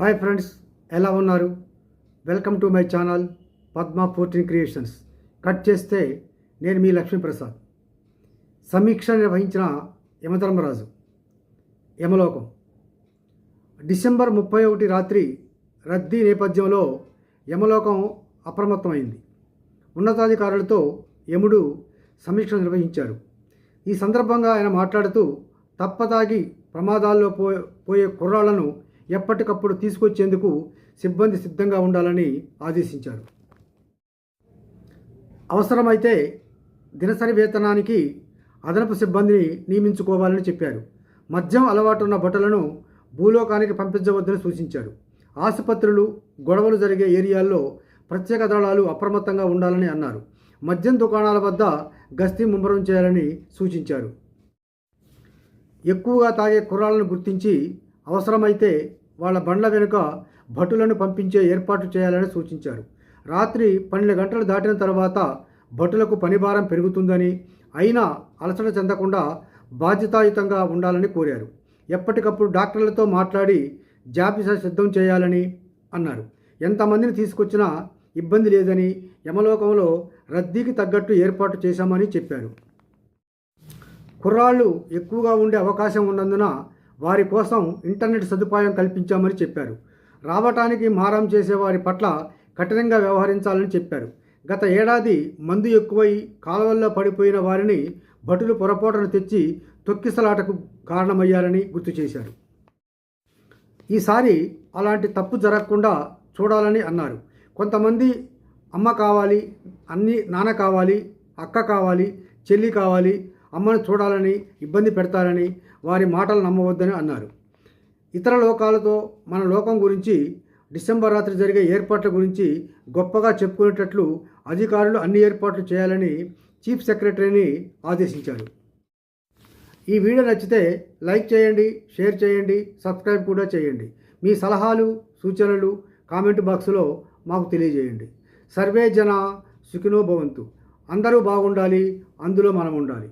Hi friends ఎలా ఉన్నారు? Welcome to my channel Padma fourteen creations. Cut చేస్తే నేను మీ లక్ష్మీప్రసాద్. సమీక్ష నిర్వహించిన యమధర్మరాజు యమలోకం. డిసెంబర్ ముప్పై ఒకటి రాత్రి రద్దీ నేపథ్యంలో యమలోకం అప్రమత్తమైంది. ఉన్నతాధికారులతో యముడు సమీక్ష నిర్వహించారు. ఈ సందర్భంగా ఆయన మాట్లాడుతూ తప్పదాగి ప్రమాదాల్లో పోయే పోయే కుర్రాళ్ళను ఎప్పటికప్పుడు తీసుకొచ్చేందుకు సిబ్బంది సిద్ధంగా ఉండాలని ఆదేశించారు. అవసరమైతే దినసరి వేతనానికి అదనపు సిబ్బందిని నియమించుకోవాలని చెప్పారు. మద్యం అలవాటున్న భటులను భూలోకానికి పంపించవద్దని సూచించారు. ఆసుపత్రులు గొడవలు జరిగే ఏరియాల్లో ప్రత్యేక దళాలు అప్రమత్తంగా ఉండాలని అన్నారు. మద్యం దుకాణాల వద్ద గస్తీ ముమ్మరం చేయాలని సూచించారు. ఎక్కువగా తాగే కుర్రాలను గుర్తించి అవసరమైతే వాళ్ళ బండ్ల వెనుక భటులను పంపించే ఏర్పాటు చేయాలని సూచించారు. రాత్రి పన్నెండు గంటలు దాటిన తర్వాత భటులకు పనిభారం పెరుగుతుందని అయినా అలసట చెందకుండా బాధ్యతాయుతంగా ఉండాలని కోరారు. ఎప్పటికప్పుడు డాక్టర్లతో మాట్లాడి జాబితా సిద్ధం చేయాలని అన్నారు. ఎంతమందిని తీసుకొచ్చినా ఇబ్బంది లేదని యమలోకంలో రద్దీకి తగ్గట్టు ఏర్పాటు చేశామని చెప్పారు. కుర్రాళ్ళు ఎక్కువగా ఉండే అవకాశం ఉన్నందున వారి కోసం ఇంటర్నెట్ సదుపాయం కల్పించామని చెప్పారు. రావటానికి మారం చేసే వారి పట్ల కఠినంగా వ్యవహరించాలని చెప్పారు. గత ఏడాది మందు ఎక్కువై కాలువల్లో పడిపోయిన వారిని భటులు పొరపాటున తెచ్చి తొక్కిసలాటకు కారణమయ్యారని గుర్తు చేశారు. ఈసారి అలాంటి తప్పు జరగకుండా చూడాలని అన్నారు. కొంతమంది అమ్మ కావాలి అన్ని నాన్న కావాలి అక్క కావాలి చెల్లి కావాలి అమ్మను చూడాలని ఇబ్బంది పెడతారని వారి మాటలు నమ్మవద్దని అన్నారు. ఇతర లోకాలతో మన లోకం గురించి డిసెంబర్ రాత్రి జరిగే ఏర్పాట్ల గురించి గొప్పగా చెప్పుకునేటట్లు అధికారులు అన్ని ఏర్పాట్లు చేయాలని చీఫ్ సెక్రటరీని ఆదేశించారు. ఈ వీడియో నచ్చితే లైక్ చేయండి షేర్ చేయండి సబ్స్క్రైబ్ కూడా చేయండి. మీ సలహాలు సూచనలు కామెంట్ బాక్స్లో మాకు తెలియజేయండి. సర్వే జన సుఖినో భవంతు. అందరూ బాగుండాలి అందులో మనం ఉండాలి